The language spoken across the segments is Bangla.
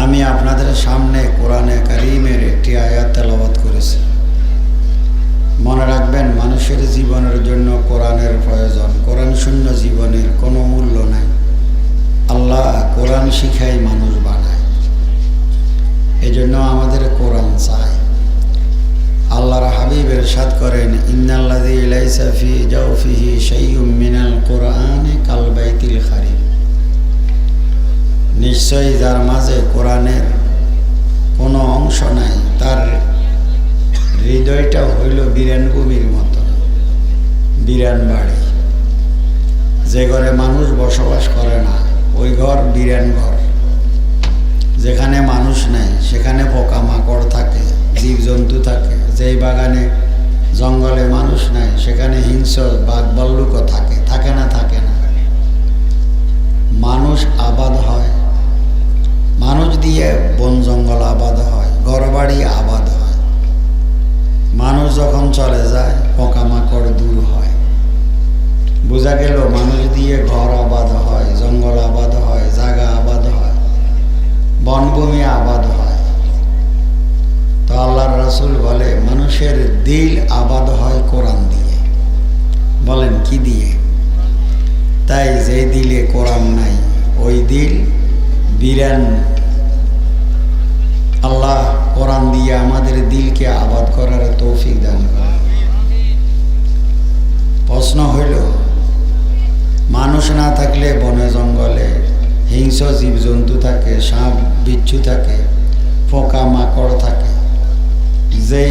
আমি আপনাদের সামনে কোরআনে কারিমের একটি আয়াত তেলাওয়াত করেছি। মনে রাখবেন, মানুষের জীবনের জন্য কোরআনের প্রয়োজন। কোরআন শূন্য জীবনের কোনো মূল্য নাই। আল্লাহ কোরআন শিখাই মানুষ বানায়। এই জন্য আমাদের কোরআন চাই। আল্লাহর হাবিব এরশাদ করেন, ইন্নাল্লাযী লাইসা ফি জাওফিহি মিনাল কোরআনে কাল বাইতিল খারিম নিশ্চয়ই যার মাঝে কোরআনের কোনো অংশ নাই, তার হৃদয়টা হইল বিরান ভূমির মতো, বিরান বাড়ি। যে ঘরে মানুষ বসবাস করে না, ওই ঘর বিরান ঘর। যেখানে মানুষ নেই, সেখানে পোকামাকড় থাকে, জীবজন্তু থাকে। যেই বাগানে জঙ্গলে মানুষ নাই, সেখানে হিংস্র বাঘ বল্লুকও থাকে থাকে না থাকে না। মানুষ আবাদ হয় দিল আবাদ হয় কোরআন দিয়ে। বলেন, কি দিয়ে? তাই যে দিলে কোরআন নাই, ওই দিল বিরান। আল্লাহ কোরআন দিয়ে আমাদের দিলকে আবাদ করার তৌফিক দান করে প্রশ্ন হইল, মানুষ না থাকলে বনে জঙ্গলে হিংস্র জীবজন্তু থাকে, সাপ, বিচ্ছু থাকে, পোকা, মাকড় থাকে। যে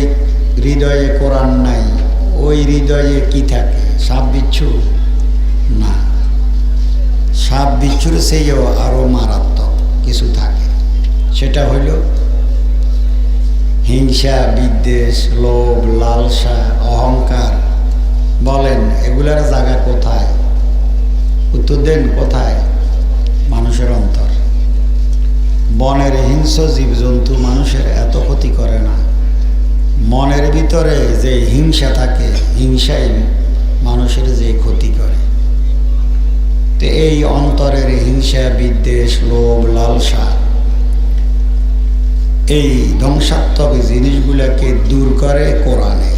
হৃদয়ে কোরআন নাই, ওই হৃদয়ে কি থাকে? সাপ বিচ্ছু? না। সাপ বিচ্ছুর চেয়েও আরও মারাত্মক কিছু থাকে। সেটা হইল হিংসা, বিদ্বেষ, লোভ, লালসা, অহংকার। বলেন, এগুলার জায়গা কোথায়? উত্তর দেন, কোথায়? মানুষের অন্তর। বনের হিংস্র জীবজন্তু মানুষের এত ক্ষতি করে না। মনের ভিতরে যে হিংসা থাকে, হিংসাই মানুষের যে ক্ষতি করে। তো এই অন্তরের হিংসা, বিদ্বেষ, লোভ, লালসা, এই ধ্বংসাত্মক জিনিসগুলোকে দূর করে কোরআনে।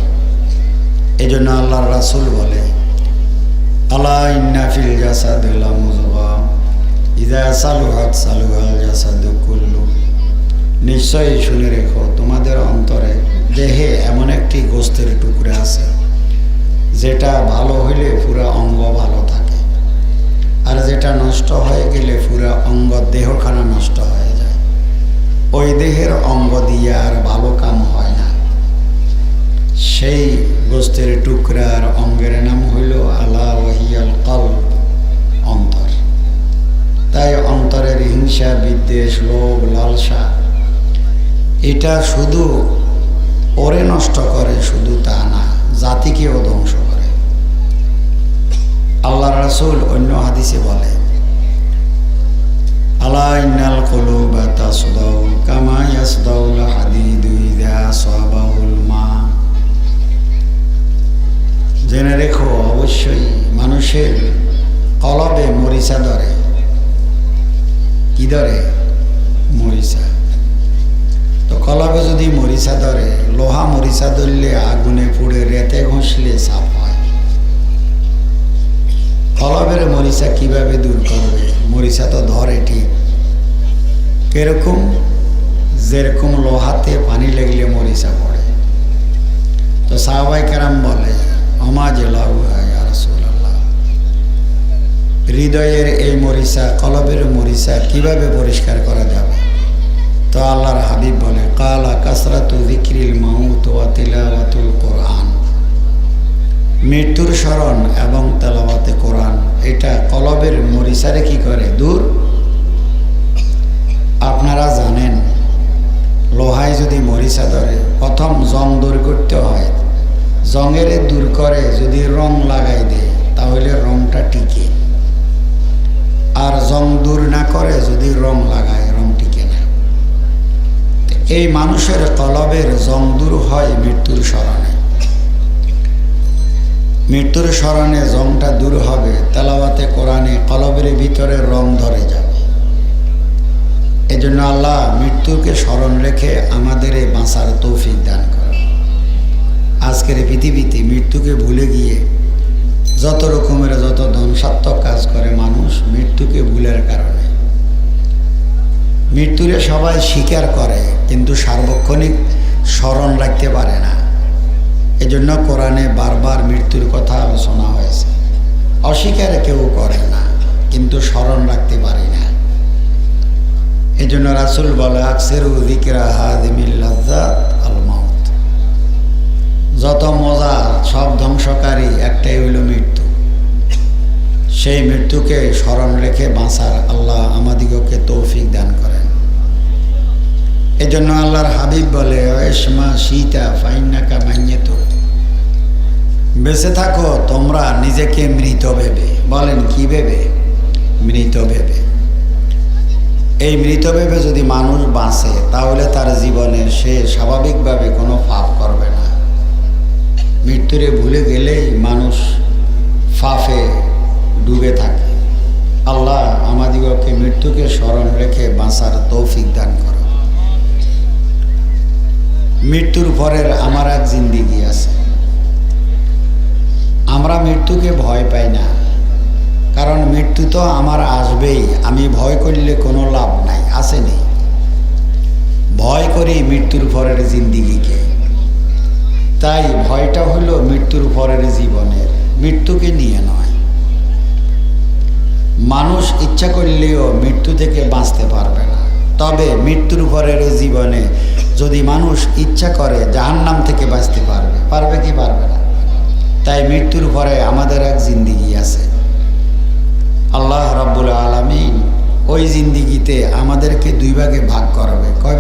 এই জন্য আল্লাহ রাসুল বলে আল্লাহ নিশ্চয়ই শুনে রেখো, তোমাদের অন্তরে দেহে এমন একটি গোস্তের টুকরা আছে, যেটা ভালো হইলে পুরা অঙ্গ ভালো থাকে। আর যেটা নষ্ট হয়ে গেলে পুরা অঙ্গ দেহখানা নষ্ট হয়ে যায়। ওই দেহের অঙ্গ দিয়ে আর ভালো কাম হয় না। সেই গোস্তের টুকরার অঙ্গের নাম হইল আলা ওয়াহিয়াল কল অন্তর। তাই অন্তরের হিংসা, বিদ্বেষ, লোভ, লালসা, এটা শুধু ওরে নষ্ট করে শুধু তা না, জাতিকেও ধ্বংস করে। আল্লাহ রাসুল অন্য হাদিসে বলে ইযা সাবাহুল মা। জেনে রেখো, অবশ্যই মানুষের কলবে মরিচা ধরে। কি ধরে? মরিচা। কলবে যদি মরিচা ধরে লোহা মরিচা ধরলে আগুনে পুড়ে রেতে ঘষলে সাপ হয়। কলবের মরিচা কীভাবে দূর করবে মরিচা তো ধরে ঠিক। কীরকম যেরকম লোহাতে পানি লাগলে মরিচা পড়ে তো সাহবাই কেরাম বলে, অমাজ রসুল্লাহ হৃদয়ের এই মরিচা কলবের মরিচা কীভাবে পরিষ্কার করা যাবে? তো আল্লাহর হাবিব বলে, কালা কাসরাতু জিক্রিল মাউত ওয়া তিলাওয়াতুল কোরআন। মৃত্যুর স্মরণ এবং তেলাওয়াতে কোরআন, এটা কলবের মরিচারে কি করে? দূর? আপনারা জানেন, লোহায় যদি মরিচা ধরে, প্রথম জং দূর করতে হয়। জঙের দূর করে যদি রং লাগাই দেয়, তাহলে রংটা টিকে। এই মানুষের কলবের জং দূর হয় মৃত্যুর স্মরণে। মৃত্যুর স্মরণে জংটা দূর হবে, তেলাওয়াতে কোরআনে কলবের ভিতরে রং ধরে যাবে। এজন্য আল্লাহ মৃত্যুকে স্মরণ রেখে আমাদের এই বাঁচার তৌফিক দান করে আজকের পৃথিবীতে মৃত্যুকে ভুলে গিয়ে যত রকমের যত ধ্বংসাত্মক কাজ করে মানুষ, মৃত্যুকে ভুলের কারণে। মৃত্যুরে সবাই স্বীকার করে, কিন্তু সার্বক্ষণিক স্মরণ রাখতে পারে না। এজন্য কোরআনে বারবার মৃত্যুর কথা আলোচনা হয়েছে। অস্বীকার কেউ করে না, কিন্তু স্মরণ রাখতে পারি না। এজন্য রাসুল বলে, আকসের উদিকরা যত মজা, সব ধ্বংসকারী একটাই হইল মৃত্যু। সেই মৃত্যুকে স্মরণ রেখে বাঁচার আল্লাহ আমাদিগকে তৌফিক দান করেন। এজন্য আল্লাহর হাবিব বলে ওয়েসমা সীতা ফাইনাকা মাইয়েত। বেঁচে থাকো, তোমরা নিজেকে মৃত ভেবে। বলেন, কি ভেবে? মৃত ভেবে। এই মৃত ভেবে যদি মানুষ বাঁচে, তাহলে তার জীবনে সে স্বাভাবিকভাবে কোনো পাপ করবে না। মৃত্যুরে ভুলে গেলেই মানুষ ফাফে ডুবে থাকে। আল্লাহ আমাদিগকে মৃত্যুকে স্মরণ রেখে বাঁচার তৌফিক দান করো মৃত্যুর পরের আমার এক জিন্দিগি আছে। আমরা মৃত্যুকে ভয় পাই না, কারণ মৃত্যু তো আমার আসবেই, আমি ভয় করলে কোনো লাভ নাই, আসেনি। ভয় করি মৃত্যুর পরের জিন্দিগিকে। তাই ভয়টা হলো মৃত্যুর পরের জীবনের, মৃত্যুকে নিয়ে নয়। মানুষ ইচ্ছা করলেও মৃত্যু থেকে বাঁচতে পারবে না, তবে মৃত্যুর পরের জীবনে যদি মানুষ ইচ্ছা করে জাহান্নাম থেকে বাঁচতে পারবে পারবে কি পারবে না? তাই মৃত্যুর পরে আমাদের এক জিন্দিগি আছে। আল্লাহ রাবুল আলমিন ওই জিন্দিগিতে আমাদেরকে দুই ভাগে ভাগ করবে। কয়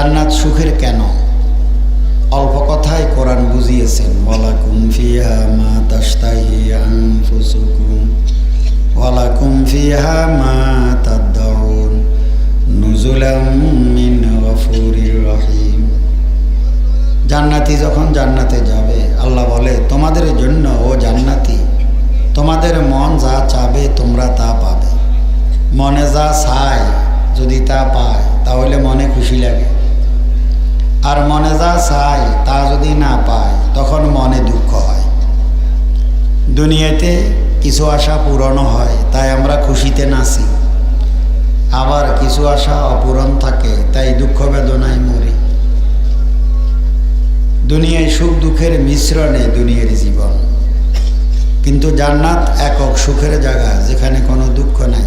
জান্নাত সুখের কেন? অল্প কথায় কোরআন বুঝিয়েছেন, ওয়ালাকুম ফিহা মা তাস্তাহি আনফুসুকুম, ওয়ালাকুম ফিহা মা তাদউন, নুজুলাম মিন গফুরির রহিম। জান্নাতি যখন জান্নাতে যাবে, আল্লাহ বলে, তোমাদের জন্য ও জান্নাতি, তোমাদের মন যা চাবে তোমরা তা পাবে। মনে যা চায়, যদি তা পায়, তাহলে মনে খুশি লাগে। আর মনে যা চায় তা যদি না পায়, তখন মনে দুঃখ হয়। দুনিয়াতে কিছু আশা পূরণ হয়, তাই আমরা খুশিতে নাচি। আবার কিছু আশা অপূরণ থাকে, তাই দুঃখ বেদনায় মরি। দুনিয়ায় সুখ দুঃখের মিশ্রণে দুনিয়ার জীবন। কিন্তু জান্নাত একক সুখের জায়গা, যেখানে কোনো দুঃখ নাই।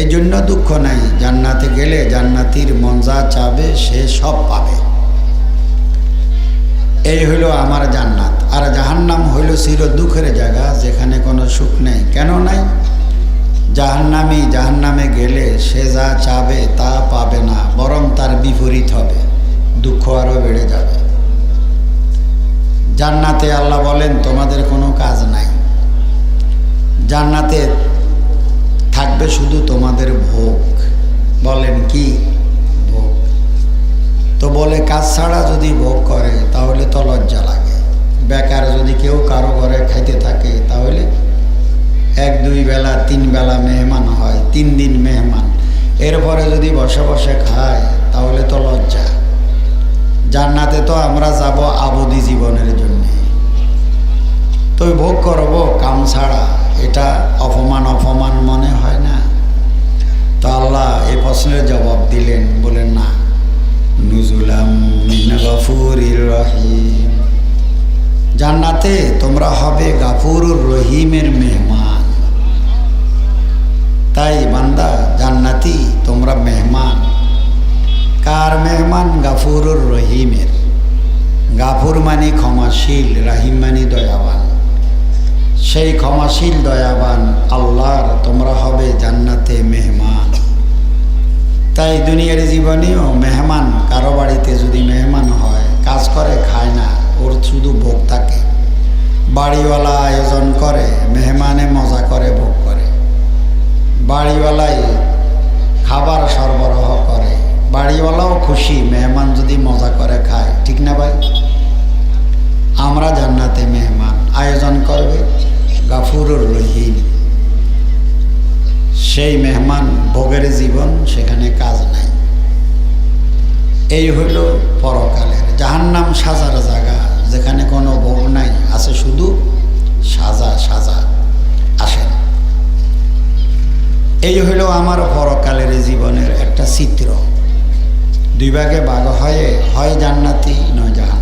এই জন্য দুঃখ নাই, জান্নাতে গেলে জান্নাতির মন যা চাবে, সে সব পাবে। এই হইল আমার জান্নাত। আর জাহান্নাম হইল চির দুঃখের জায়গা, যেখানে কোনো সুখ নেই। কেন নাই? জাহান্নামি জাহান্নামে গেলে সে যা চাবে তা পাবে না, বরং তার বিপরীত হবে, দুঃখ আরও বেড়ে যাবে। জান্নাতে আল্লাহ বলেন, তোমাদের কোনো কাজ নাই। জান্নাতে থাকবে শুধু তোমাদের ভোগ। বলেন কি? তো বলে, কাজ ছাড়া যদি ভোগ করে, তাহলে তো লজ্জা লাগে। বেকার যদি কেউ কারও ঘরে খাইতে থাকে, তাহলে এক, দুই বেলা, তিন বেলা মেহমান হয়, তিন দিন মেহমান। এরপরে যদি বসে বসে খায়, তাহলে তো লজ্জা। জান্নাতে তো আমরা যাব আবদি জীবনের জন্য। তো ভোগ করব কাম ছাড়া। এটা অপমান অপমান মনে হয় না? তো আল্লাহ এই প্রশ্নের জবাব জান্নাতে তোমরা হবে গাফুরুর রহিমের মেহমান। তাই বান্দা, জান্নাতি তোমরা মেহমান। কার মেহমান? গাফুরুর রহিমের। গাফুর মানে ক্ষমাশীল, রাহিম মানে দয়াবান। সেই ক্ষমাশীল, দয়াবান আল্লাহর তোমরা হবে জান্নাতে মেহমান। তাই দুনিয়ার জীবনেও মেহমান, কারও বাড়িতে যদি মেহমান হয়, কাজ করে, খায় না, ওর শুধু ভোগ থাকে। বাড়িওয়ালা আয়োজন করে, মেহমানে মজা করে, ভোগ করে। বাড়িওয়ালাই খাবার সরবরাহ করে। বাড়িওয়ালাও খুশি, মেহমান যদি মজা করে খায়। ঠিক না ভাই? আমরা জান্নাতে মেহমান। আয়োজন করবে গাফুরুর রহিম। সেই মেহমান ভোগের জীবন সেখানে কাজ নাই। এই হইল পরকালের। জাহান্নাম সাজার জায়গা, যেখানে কোনো ভোগ নাই। আছে শুধু সাজা সাজা আসেন এই হইল আমার পরকালের জীবনের একটা চিত্র। দুই ভাগে বাঘ হয়ে, হয় জান্নাতি, নয় জাহান